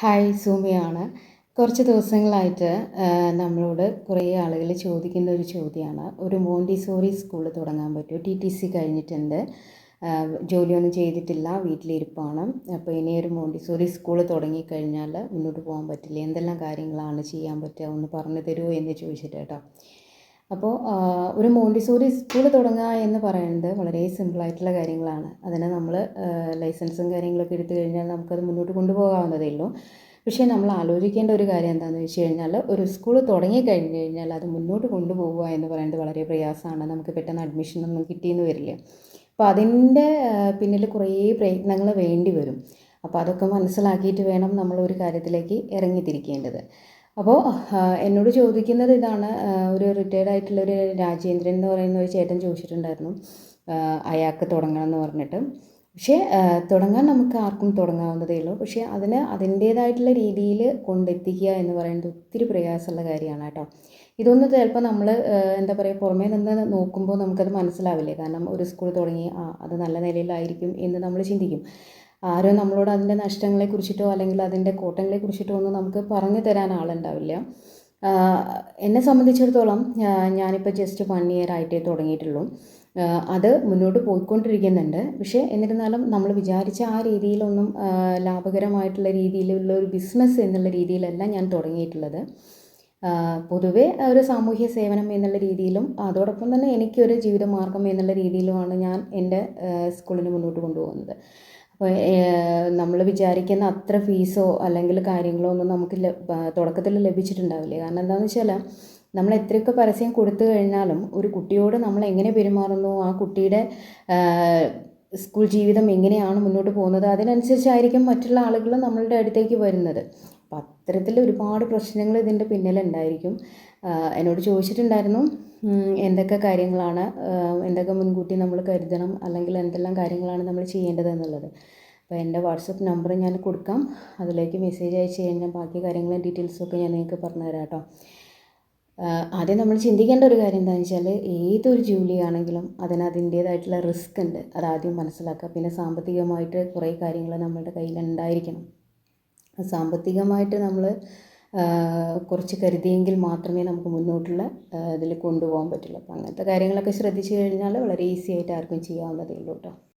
Hi സൂമിയാണ്. കുറച്ച് ദിവസങ്ങളായിട്ട് നമ്മളോട് കുറേ ആളുകൾ ചോദിക്കുന്ന ഒരു ചോദ്യമാണ്. ഒരു മോണ്ടിസോറി സ്കൂൾ തുടങ്ങാൻ പറ്റുമോ? ടി ടി സി കഴിഞ്ഞിട്ടുണ്ട്. ജോലിയൊന്നും ചെയ്തിട്ടില്ല വീട്ടിലിരിപ്പാണ്. അപ്പോൾ ഇനി ഒരു മോണ്ടിസോറി സ്കൂൾ തുടങ്ങിക്കഴിഞ്ഞാൽ മുന്നോട്ട് പോകാൻ പറ്റില്ല? എന്തെല്ലാം കാര്യങ്ങളാണ് ചെയ്യാൻ പറ്റുക? ഒന്ന് പറഞ്ഞു തരുമോ എന്ന് ചോദിച്ചിട്ട് കേട്ടോ. അപ്പോൾ ഒരു മോണ്ടിസോറി സ്കൂൾ തുടങ്ങുക എന്ന് പറയുന്നത് വളരെ സിമ്പിളായിട്ടുള്ള കാര്യങ്ങളാണ്. അതിന് നമ്മൾ ലൈസൻസും കാര്യങ്ങളൊക്കെ എടുത്തു കഴിഞ്ഞാൽ നമുക്കത് മുന്നോട്ട് കൊണ്ടുപോകാവുന്നതേ ഉള്ളൂ. പക്ഷേ നമ്മൾ ആലോചിക്കേണ്ട ഒരു കാര്യം എന്താണെന്ന് വെച്ച് കഴിഞ്ഞാൽ ഒരു സ്കൂൾ തുടങ്ങി കഴിഞ്ഞ് കഴിഞ്ഞാൽ അത് മുന്നോട്ട് കൊണ്ടുപോകുക എന്ന് പറയുന്നത് വളരെ പ്രയാസമാണ്. നമുക്ക് പെട്ടെന്ന് അഡ്മിഷനൊന്നും കിട്ടിയെന്ന് വരില്ല. അപ്പോൾ അതിന്റെ പിന്നിൽ കുറേ പ്രയത്നങ്ങൾ വേണ്ടി വരും. അപ്പോൾ അതൊക്കെ മനസ്സിലാക്കിയിട്ട് വേണം നമ്മൾ ഒരു കാര്യത്തിലേക്ക് ഇറങ്ങിത്തിരിക്കേണ്ടത്. അപ്പോൾ എന്നോട് ചോദിക്കുന്നത് ഇതാണ്. ഒരു റിട്ടയർഡ് ആയിട്ടുള്ള ഒരു രാജേന്ദ്രൻ എന്ന് പറയുന്ന ഒരു ചേട്ടൻ ചോദിച്ചിട്ടുണ്ടായിരുന്നു. അയാൾക്ക് തുടങ്ങണം എന്ന് പറഞ്ഞിട്ട്. പക്ഷേ തുടങ്ങാൻ നമുക്ക് ആർക്കും തുടങ്ങാവുന്നതേ ഉള്ളൂ. പക്ഷേ അതിന് അതിന്റേതായിട്ടുള്ള രീതിയിൽ കൊണ്ടെത്തിക്കുക എന്ന് പറയുന്നത് ഒത്തിരി പ്രയാസമുള്ള കാര്യമാണ് കേട്ടോ. ഇതൊന്നും ചിലപ്പോൾ നമ്മൾ എന്താ പറയുക പുറമേ നിന്ന് നോക്കുമ്പോൾ നമുക്കത് മനസ്സിലാവില്ലേ? കാരണം ഒരു സ്കൂൾ തുടങ്ങി ആ അത് നല്ല നിലയിലായിരിക്കും എന്ന് നമ്മൾ ചിന്തിക്കും. ആരും നമ്മളോട് അതിന്റെ നഷ്ടങ്ങളെ കുറിച്ചിട്ടോ അല്ലെങ്കിൽ അതിന്റെ കോട്ടങ്ങളെ കുറിച്ചിട്ടോ ഒന്നും നമുക്ക് പറഞ്ഞു തരാൻ ആളുണ്ടാവില്ല. എന്നെ സംബന്ധിച്ചിടത്തോളം ഞാനിപ്പോൾ ജസ്റ്റ് വൺ ഇയർ ആയിട്ടേ തുടങ്ങിയിട്ടുള്ളൂ. അത് മുന്നോട്ട് പോയിക്കൊണ്ടിരിക്കുന്നുണ്ട്. പക്ഷേ എന്നിരുന്നാലും നമ്മൾ വിചാരിച്ച ആ രീതിയിലൊന്നും ലാഭകരമായിട്ടുള്ള രീതിയിലുള്ള ഒരു ബിസിനസ് എന്നുള്ള രീതിയിലല്ല ഞാൻ തുടങ്ങിയിട്ടുള്ളത്. പൊതുവെ ഒരു സാമൂഹ്യ സേവനം എന്നുള്ള രീതിയിലും അതോടൊപ്പം തന്നെ എനിക്കൊരു ജീവിതമാർഗം എന്നുള്ള രീതിയിലുമാണ് ഞാൻ എന്റെ സ്കൂളിന് മുന്നോട്ട് കൊണ്ടുപോകുന്നത്. അപ്പോൾ നമ്മൾ വിചാരിക്കുന്ന അത്ര ഫീസോ അല്ലെങ്കിൽ കാര്യങ്ങളോ ഒന്നും നമുക്ക് തുടക്കത്തിൽ ലഭിച്ചിട്ടുണ്ടാവില്ല. കാരണം എന്താണെന്ന് വെച്ചാൽ നമ്മൾ എത്രയൊക്കെ പരസ്യം കൊടുത്തു കഴിഞ്ഞാലും ഒരു കുട്ടിയോട് നമ്മൾ എങ്ങനെ പെരുമാറുന്നു ആ കുട്ടിയുടെ സ്കൂൾ ജീവിതം എങ്ങനെയാണ് മുന്നോട്ട് പോകുന്നത് അതിനനുസരിച്ചായിരിക്കും മറ്റുള്ള ആളുകൾ നമ്മളുടെ അടുത്തേക്ക് വരുന്നത്. അപ്പം അത്തരത്തിൽ ഒരുപാട് പ്രശ്നങ്ങൾ ഇതിന്റെ പിന്നിലുണ്ടായിരിക്കും. എന്നോട് ചോദിച്ചിട്ടുണ്ടായിരുന്നു എന്തൊക്കെ കാര്യങ്ങളാണ് എന്തൊക്കെ മുൻകൂട്ടി നമ്മൾ കരുതണം അല്ലെങ്കിൽ എന്തെല്ലാം കാര്യങ്ങളാണ് നമ്മൾ ചെയ്യേണ്ടത് എന്നുള്ളത്. അപ്പോൾ എന്റെ വാട്സപ്പ് നമ്പർ ഞാൻ കൊടുക്കാം. അതിലേക്ക് മെസ്സേജ് അയച്ച് കഴിഞ്ഞാൽ ബാക്കി കാര്യങ്ങളും ഡീറ്റെയിൽസൊക്കെ ഞാൻ നിങ്ങൾക്ക് പറഞ്ഞു തരാം കേട്ടോ ആദ്യം നമ്മൾ ചിന്തിക്കേണ്ട ഒരു കാര്യം എന്താണെന്ന് വെച്ചാൽ ഏതൊരു ജോലിയാണെങ്കിലും അതിന് അതിന്റേതായിട്ടുള്ള റിസ്ക് ഉണ്ട്. അത് ആദ്യം മനസ്സിലാക്കുക. പിന്നെ സാമ്പത്തികമായിട്ട് കുറേ കാര്യങ്ങൾ നമ്മുടെ കയ്യിൽ ഉണ്ടായിരിക്കണം. സാമ്പത്തികമായിട്ട് നമ്മൾ കുറച്ച് കരുതിയെങ്കിൽ മാത്രമേ നമുക്ക് മുന്നോട്ടുള്ള ഇതിൽ കൊണ്ടുപോകാൻ പറ്റുള്ളൂ. അപ്പോൾ അങ്ങനത്തെ കാര്യങ്ങളൊക്കെ ശ്രദ്ധിച്ചു കഴിഞ്ഞാൽ വളരെ ഈസി ആയിട്ട് ആർക്കും ചെയ്യാവുന്നതേ ഉള്ളൂ കേട്ടോ